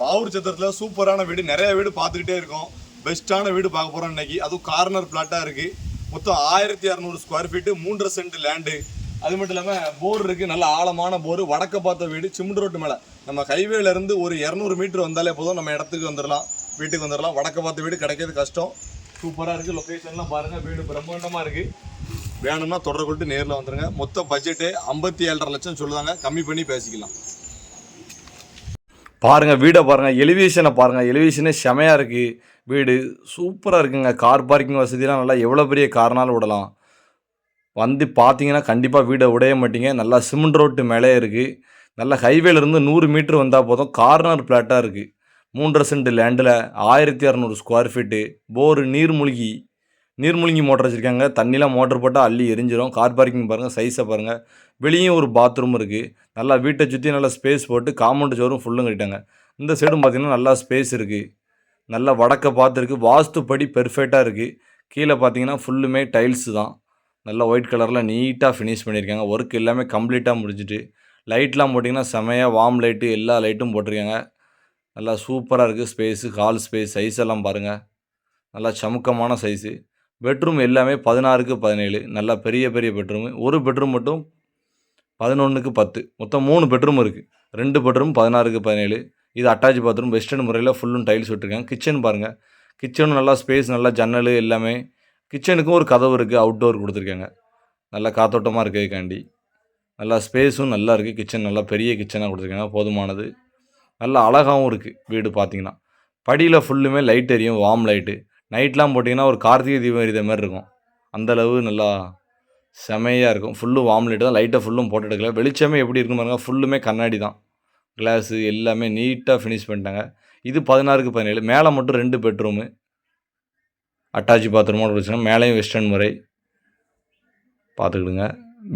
பாவூர் சத்திரத்தில் சூப்பரான வீடு. நிறைய வீடு பார்த்துக்கிட்டே இருக்கோம். பெஸ்ட்டான வீடு பார்க்க போகிறோம் இன்னைக்கு. அதுவும் கார்னர் பிளாட்டாக இருக்குது மொத்தம் ஆயிரத்தி இரநூறு ஸ்கொயர் ஃபீட்டு மூன்றரை சென்ட் லேண்டு அது மட்டும் இல்லாமல் போர் இருக்குது நல்ல ஆழமான போர் வடக்க பார்த்த வீடு சிமெண்ட் ரோட்டு மேலே. நம்ம ஹைவேலேருந்து ஒரு இரநூறு மீட்ரு வந்தாலே போதும். நம்ம இடத்துக்கு வந்துடலாம் வீட்டுக்கு வந்துடலாம். வடக்க பார்த்த வீடு கிடைக்கிறது கஷ்டம். சூப்பராக இருக்குது லொக்கேஷன்லாம் பாருங்கள் வீடு பிரம்மாண்டமாக இருக்குது வேணும்னா தொடர்பு கொண்டு நேரில் வந்துருங்க. மொத்த பட்ஜெட்டு ஐம்பத்தி ஏழரை லட்சம் சொல்லுதாங்க. கம்மி பண்ணி பேசிக்கலாம். பாருங்கள் வீடை பாருங்கள் எலிவேஷனை பாருங்கள் எலிவேஷனே செமையாக இருக்குது வீடு சூப்பராக இருக்குங்க. கார் பார்க்கிங் வசதிலாம் நல்லா எவ்வளோ பெரிய கார்னாலும் விடலாம். வந்து பார்த்தீங்கன்னா கண்டிப்பாக வீடை உடைய மாட்டீங்க. நல்லா சிமெண்ட் ரோட்டு மேலே இருக்குது நல்ல ஹைவேலேருந்து நூறு மீட்ரு வந்தால் போதும். கார்னர் பிளாட்டாக இருக்குது மூன்றரை சென்ட் லேண்டில் ஆயிரத்தி இரநூறு ஸ்கொயர் ஃபீட்டு போர் நீர்மூழ்கி. நீர்மூழ்கி மோட்டர் வச்சுருக்காங்க. தண்ணிலாம் மோட்டர் போட்டால் அள்ளி எரிஞ்சிடும் கார் பார்க்கிங் பாருங்கள் சைஸை பாருங்கள் வெளியும் ஒரு பாத்ரூம் இருக்குது நல்லா வீட்டை சுற்றி நல்லா ஸ்பேஸ் போட்டு காம்பவுண்ட் சோறும் ஃபுல்லும் கட்டிட்டாங்க. இந்த சைடும் பார்த்தீங்கன்னா நல்லா ஸ்பேஸ் இருக்குது நல்லா வடக்க பார்த்துருக்கு வாஸ்துப்படி பெர்ஃபெக்டாக இருக்குது கீழே பார்த்தீங்கன்னா ஃபுல்லுமே டைல்ஸு தான். நல்லா ஒயிட் கலரில் நீட்டாக ஃபினிஷ் பண்ணியிருக்காங்க. ஒர்க் எல்லாமே கம்ப்ளீட்டாக முடிஞ்சிட்டு. லைட்லாம் போட்டிங்கன்னா செமையாக வார்ம் லைட்டு எல்லா லைட்டும் போட்டிருக்காங்க. நல்லா சூப்பராக இருக்குது ஸ்பேஸு ஹால் ஸ்பேஸ் சைஸ் எல்லாம் பாருங்கள் நல்லா சமுக்கமான சைஸு பெட்ரூம் எல்லாமே பதினாறுக்கு பதினேழு. நல்லா பெரிய பெரிய பெட்ரூமு. ஒரு பெட்ரூம் மட்டும் பதினொன்றுக்கு பத்து. மொத்தம் மூணு பெட்ரூம் இருக்குது ரெண்டு பெட்ரூம் பதினாறுக்கு பதினேழு. இது அட்டாச் பாத்ரூம் வெஸ்டர்ன் முறையில் ஃபுல்லும் டைல்ஸ் விட்டுருக்காங்க. கிச்சன் பாருங்கள் கிச்சனும் நல்லா ஸ்பேஸ் நல்லா ஜன்னல் எல்லாமே. கிச்சனுக்கும் ஒரு கதவு இருக்குது அவுட்டோர் கொடுத்துருக்காங்க. நல்லா காத்தோட்டமாக இருக்கிறதுக்காண்டி. நல்லா ஸ்பேஸும் நல்லா இருக்குது கிச்சன் நல்லா பெரிய கிச்சனாக கொடுத்துருக்காங்க. போதுமானது. நல்லா அழகாகவும் இருக்குது வீடு பார்த்தீங்கன்னா. படியில் ஃபுல்லுமே லைட் எரியும் வார்ம் லைட்டு நைட்லாம் போட்டிங்கன்னா ஒரு கார்த்திகை தீபம் எரித மாதிரி இருக்கும். அந்தளவு நல்லா செமையாக இருக்கும். ஃபுல்லு வார்ம் தான். லைட்டை ஃபுல்லும் போட்டு எடுக்கல. வெளிச்சமே எப்படி இருக்கும் பாருங்கள் ஃபுல்லுமே கண்ணாடி தான். கிளாஸு எல்லாமே நீட்டாக ஃபினிஷ் பண்ணிட்டாங்க. இது பதினாறுக்கு பதினேழு. மேலே மட்டும் ரெண்டு பெட்ரூமு அட்டாச்சி பாத்ரூமோட பிரச்சனை மேலேயும் வெஸ்டர்ன் முறை. பார்த்துக்கிடுங்க.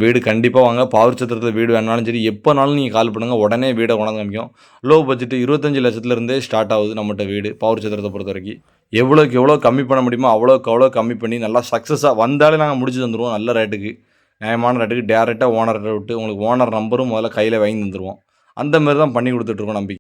வீடு கண்டிப்பாக வாங்க. பவர் சத்திரத்தில் வீடு வேணாலும் சரி எப்போனாலும் நீங்கள் கால் பண்ணுங்கள் உடனே வீடை கொண்டாந்து காமிக்கும். லோ பட்ஜெட் இருபத்தஞ்சி லட்சத்துலேருந்தே ஸ்டார்ட் ஆகுது நம்மகிட்ட வீடு பவர் சத்திரத்தை பொறுத்த வரைக்கும். எவ்வளோக்கு எவ்வளோ கம்மி பண்ண முடியுமோ அவ்வளோக்கு அவ்வளோ கம்மி பண்ணி நல்லா சக்ஸஸாக வந்தாலே நாங்கள் முடிச்சு தந்துடுவோம் நல்ல ரேட்டுக்கு நியாயமான ரேட்டுக்கு டேரெக்டாக ஓனர்கிட்ட விட்டு உங்களுக்கு ஓனர் நம்பரும் முதல்ல கையில் வாங்கி தந்துடுவோம் அந்த மாதிரி தான் பண்ணி கொடுத்துட்ருக்கோம் நம்பிக்கை.